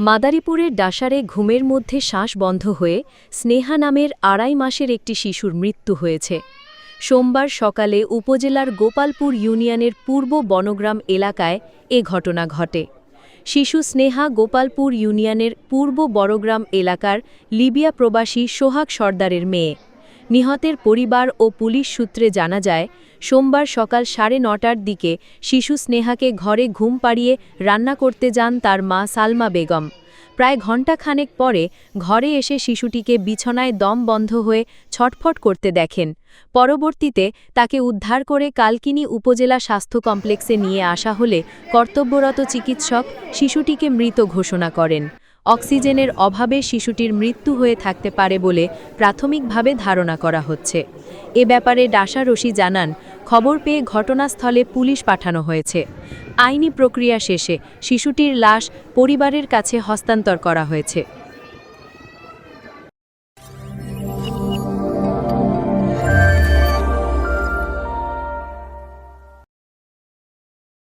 মাদারীপুরের ডাসারে ঘুমের মধ্যে শ্বাস বন্ধ হয়ে স্নেহা নামের আড়াই মাসের একটি শিশুর মৃত্যু হয়েছে। সোমবার সকালে উপজেলার গোপালপুর ইউনিয়নের পূর্ব বনগ্রাম এলাকায় এ ঘটনা ঘটে। শিশু স্নেহা গোপালপুর ইউনিয়নের পূর্ব বড়গ্রাম এলাকার লিবিয়া প্রবাসী সোহাগ সর্দারের মেয়ে। নিহতের পরিবার ও পুলিশ সূত্রে জানা যায়, সোমবার সকাল সাড়ে নটার দিকে শিশু স্নেহাকে ঘরে ঘুম পাড়িয়ে রান্না করতে যান তার মা সালমা বেগম। প্রায় ঘণ্টাখানেক পরে ঘরে এসে শিশুটিকে বিছনায় দম বন্ধ হয়ে ছটফট করতে দেখেন। পরবর্তীতে তাকে উদ্ধার করে কালকিনি উপজেলা স্বাস্থ্য কমপ্লেক্সে নিয়ে আসা হলে কর্তব্যরত চিকিৎসক শিশুটিকে মৃত ঘোষণা করেন। অক্সিজেনের অভাবে শিশুটির মৃত্যু হয়ে থাকতে পারে বলে প্রাথমিকভাবে ধারণা করা হচ্ছে। এ ব্যাপারে ডাসারসি জানান, খবর পেয়ে ঘটনাস্থলে পুলিশ পাঠানো হয়েছে। আইনি প্রক্রিয়া শেষে শিশুটির লাশ পরিবারের কাছে হস্তান্তর করা হয়েছে।